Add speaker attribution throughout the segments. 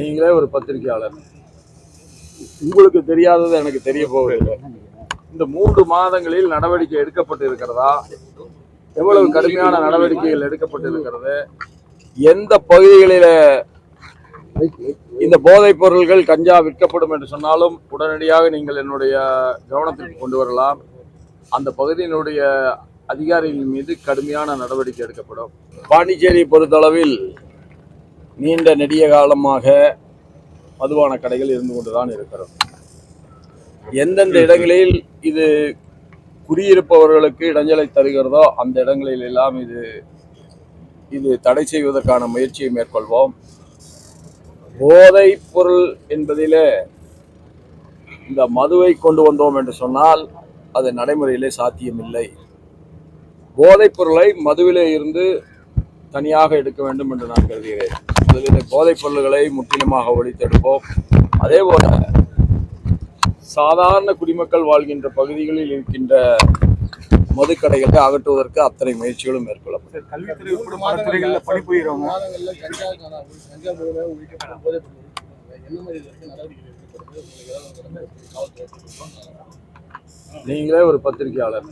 Speaker 1: நீங்களே ஒரு பத்திரிகையாளர். உங்களுக்கு தெரியாதது எனக்கு தெரிய போவதில்லை. இந்த மூன்று மாதங்களில் நடவடிக்கை எடுக்கப்பட்டு இருக்கிறதா எவ்வளவு கடுமையான நடவடிக்கைகள் எடுக்கப்பட்டு இருக்கிறது எந்த பகுதிகளில இந்த போதைப் பொருள்கள் கஞ்சா விற்கப்படும் என்று சொன்னாலும் உடனடியாக நீங்கள் என்னுடைய கவனத்திற்கு கொண்டு வரலாம். அந்த பகுதியினுடைய அதிகாரிகள் மீது கடுமையான நடவடிக்கை எடுக்கப்படும். பாண்டிச்சேரியை பொறுத்தளவில் நீண்ட நெடிய காலமாக மதுபான கடைகள் இருந்து கொண்டுதான் இருக்கிறது. எந்தெந்த இடங்களில் இது குடியிருப்பவர்களுக்கு இடைஞ்சலை தருகிறதோ அந்த இடங்களில் எல்லாம் இது இது தடை செய்வதற்கான முயற்சியை மேற்கொள்வோம். போதைப் பொருள் என்பதிலே இந்த மதுவை கொண்டு வந்தோம் என்று சொன்னால் அது நடைமுறையிலே சாத்தியமில்லை. போதைப் பொருளை மதுவிலே இருந்து தனியாக எடுக்க வேண்டும் என்று நான் கருதுகிறேன். அதில் போதைப் பொருள்களை முற்றிலுமாக ஒழித்தெடுப்போம். அதே போல சாதாரண குடிமக்கள் வாழ்கின்ற பகுதிகளில் இருக்கின்ற மதுக்கடைகளை அகற்றுவதற்கு அத்தனை முயற்சிகளும் மேற்கொள்ளப்படும். நீங்களே ஒரு பத்திரிகையாளர்.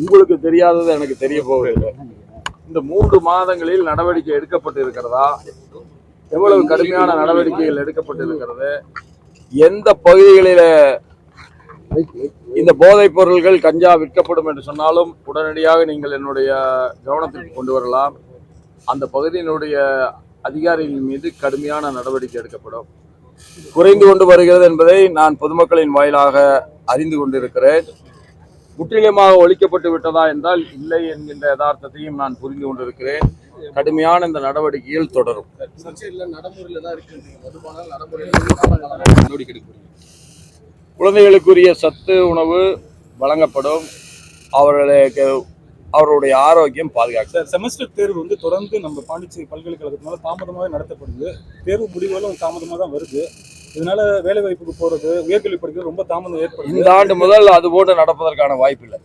Speaker 1: உங்களுக்கு தெரியாதது எனக்கு தெரிய போவதில்லை. இந்த மூன்று மாதங்களில் நடவடிக்கை எடுக்கப்பட்டு இருக்கிறதா எவ்வளவு கடுமையான நடவடிக்கைகள் எடுக்கப்பட்டு இருக்கிறது எந்த பகுதிகளில இந்த போதைப் பொருள்கள் கஞ்சா விற்கப்படும் என்று சொன்னாலும் உடனடியாக நீங்கள் என்னுடைய கவனத்திற்கு கொண்டு வரலாம். அந்த பகுதியினுடைய அதிகாரிகள் மீது கடுமையான நடவடிக்கை எடுக்கப்படும். குறைந்து கொண்டு வருகிறது என்பதை நான் பொதுமக்களின் வாயிலாக அறிந்து கொண்டிருக்கிறேன். முற்றிலுமாக ஒழிக்கப்பட்டு விட்டதா என்றால் இல்லை என்கின்ற யதார்த்தத்தையும் நான் புரிந்து கொண்டிருக்கிறேன். கடுமையான இந்த நடவடிக்கைகள் தொடரும். குழந்தைகளுக்குரிய சத்து உணவு வழங்கப்படும். அவர்களுக்கு அவருடைய ஆரோக்கியம் பாதுகாக்க
Speaker 2: சார் செமஸ்டர் தேர்வு வந்து தொடர்ந்து நம்ம பாண்டிச்சேரி பல்கலைக்கழகத்தினால தாமதமாக நடத்தப்படுது. தேர்வு முடிவுகளும் தாமதமாக தான் வருது. இதனால வேலை வாய்ப்புக்கு போறது உயர்கல்வி படிக்கிறது ரொம்ப தாமதம் ஏற்படுது.
Speaker 1: இந்த ஆண்டு முதல் அது போன்று நடப்பதற்கான வாய்ப்பில்லை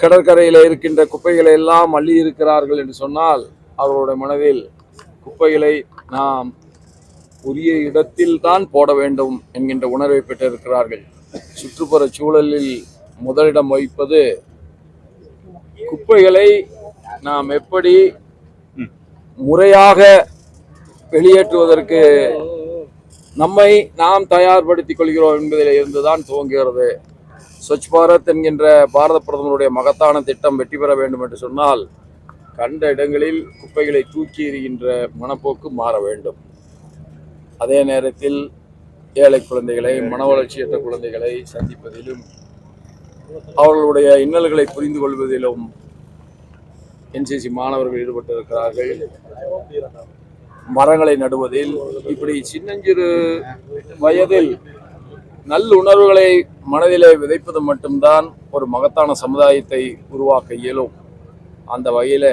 Speaker 1: கடற்கரையில் இருக்கின்ற குப்பைகளை எல்லாம் அள்ளி இருக்கிறார்கள் என்று சொன்னால் அவர்களுடைய மனதில் குப்பைகளை நாம் உரிய இடத்தில் தான் போட வேண்டும் என்கின்ற உணர்வை பெற்றிருக்கிறார்கள். சுற்றுப்புற சூழலில் முதலிடம் வைப்பது குப்பைகளை நாம் எப்படி முறையாக வெளியேற்றுவதற்கு நம்மை நாம் தயார்படுத்திக் கொள்கிறோம் என்பதில் இருந்துதான் துவங்குகிறது. ஸ்வச் பாரத் என்கின்ற பாரத பிரதமருடைய மகத்தான திட்டம் வெற்றி பெற வேண்டும் என்று சொன்னால் கண்ட இடங்களில் குப்பைகளை தூக்கி எறிகின்ற மனப்போக்கு மாற வேண்டும். அதே நேரத்தில் ஏழை குழந்தைகளை மன வளர்ச்சியற்ற குழந்தைகளை சந்திப்பதிலும் அவர்களுடைய இன்னல்களை புரிந்து கொள்வதிலும் என்சிசி மாணவர்கள் ஈடுபட்டிருக்கிறார்கள். மரங்களை நடுவதில் இப்படி சின்னஞ்சிறு வயதில் நல்லுணர்வுகளை மனதிலே விதைப்பது மட்டும்தான் ஒரு மகத்தான சமுதாயத்தை உருவாக்க இயலும். அந்த வகையில்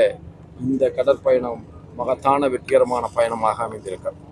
Speaker 1: இந்த கடற்பயணம் மகத்தான வெற்றிகரமான பயணமாக அமைந்திருக்கிறது.